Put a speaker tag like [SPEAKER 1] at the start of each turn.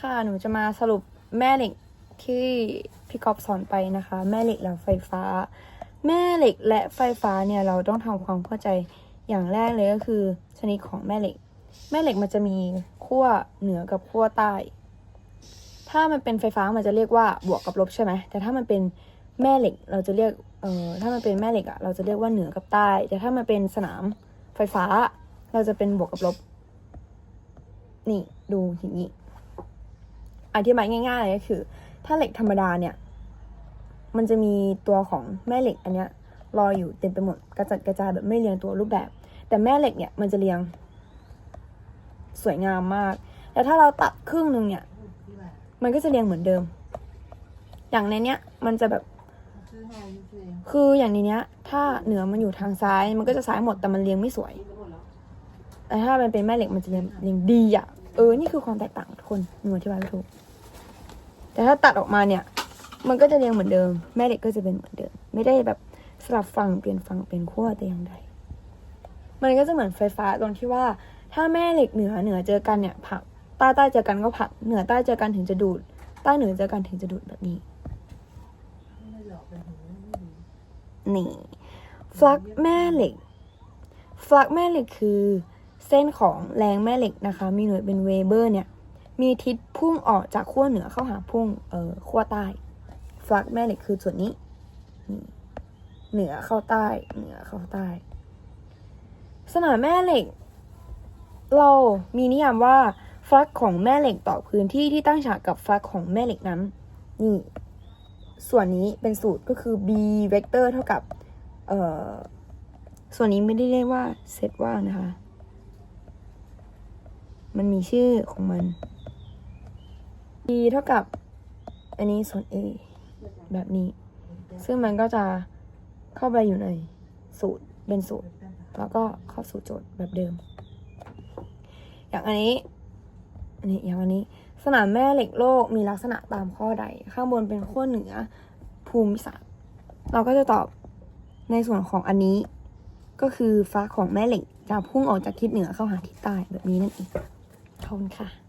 [SPEAKER 1] ค่ะ หนูจะมาสรุปแม่เหล็กที่พี่กอฟสอนไปนะคะ แม่เหล็กและไฟฟ้า แม่เหล็กและไฟฟ้าเนี่ยเราต้องทำความเข้าใจอย่างแรกเลยก็คือ ชนิดของแม่เหล็ก แม่เหล็กมันจะมีขั้วเหนือกับขั้วใต้ ถ้ามันเป็นไฟฟ้ามันจะเรียกว่าบวกกับลบใช่ไหมแต่ถ้ามันเป็นแม่เหล็กเราจะเรียกเอ่อถ้ามันเป็นแม่เหล็กอะเราจะเรียกว่าเหนือกับใต้ แต่ถ้ามันเป็นสนามไฟฟ้า เราจะเป็นบวกกับลบ นี่ดูอย่างนี้ อธิบายง่ายๆเลยก็คือ ถ้าเหล็กธรรมดาเนี่ย มันจะมีตัวของแม่เหล็กอันเนี้ยลอยอยู่เต็มไปหมดกระจัดกระจายแบบไม่เรียงตัวรูปแบบ แต่แม่เหล็กเนี่ยมันจะเรียง สวยงามมาก แต่ถ้าเราตัดครึ่งหนึ่งเนี่ย มันก็จะเรียงเหมือนเดิม อย่างในเนี้ย มันจะแบบคืออย่างในเนี้ย ถ้าเหนือมันอยู่ทางซ้าย มันก็จะซ้ายหมดแต่มันเรียงไม่สวย แต่ถ้ามันเป็นแม่เหล็กมันจะเรียงเรียงดีอะ เออ นี่คือความแตกต่างทุกคนหนูอธิบายไม่ถูก แต่ถ้าตัดออกมาเนี่ย มันก็จะเรียงเหมือนเดิม แม่เหล็กก็จะเป็นเหมือนเดิม ไม่ได้แบบสลับฝั่งเปลี่ยนฝั่งเป็นขั้วแต่อย่างใด มันก็จะเหมือนไฟฟ้าตรงที่ว่า ถ้าแม่เหล็กเหนือเหนือเจอกันเนี่ยผักใต้ใต้เจอกันก็ผักเหนือใต้เจอกันถึงจะดูด ใต้เหนือเจอกันถึงจะดูดแบบนี้ นี่ฟลักแม่เหล็กฟลักแม่เหล็กคือเส้นของแรงแม่เหล็กนะคะ มีหน่วยเป็นเวเบอร์เนี่ย มีทิศพุ่งออกจากขั้วเหนือเข้าหาพุ่งเอ่อขั้วใต้ฟลักแม่เหล็กคือส่วนนี้ เหนือเข้าใต้ เหนือเข้าใต้ สนามแม่เหล็ก เรามีนิยามว่าฟลักของแม่เหล็กต่อพื้นที่ที่ตั้งฉากกับฟลักของแม่เหล็กนั้น นี่ ส่วนนี้เป็นสูตรก็คือ b เวกเตอร์เท่ากับ เอ่อ ส่วนนี้ไม่ได้เรียกว่าเซตว่างนะคะ มันมีชื่อของมัน b เท่ากับ อันนี้ส่วน a แบบนี้ ซึ่งมันก็จะเข้าไปอยู่ในสูตรเป็นสูตร แล้วก็เข้าสู่โจทย์แบบเดิม อย่างอันนี้อันนี้อย่างอันนี้ สนามแม่เหล็กโลกมีลักษณะตามข้อใด ข้างบนเป็นขั้วเหนือภูมิศาสตร์ เราก็จะตอบในส่วนของอันนี้ก็คือฟ้าของแม่เหล็กจะพุ่งออกจากทิศเหนือเข้าหาทิศใต้แบบนี้นั่นเองขอบคุณค่ะ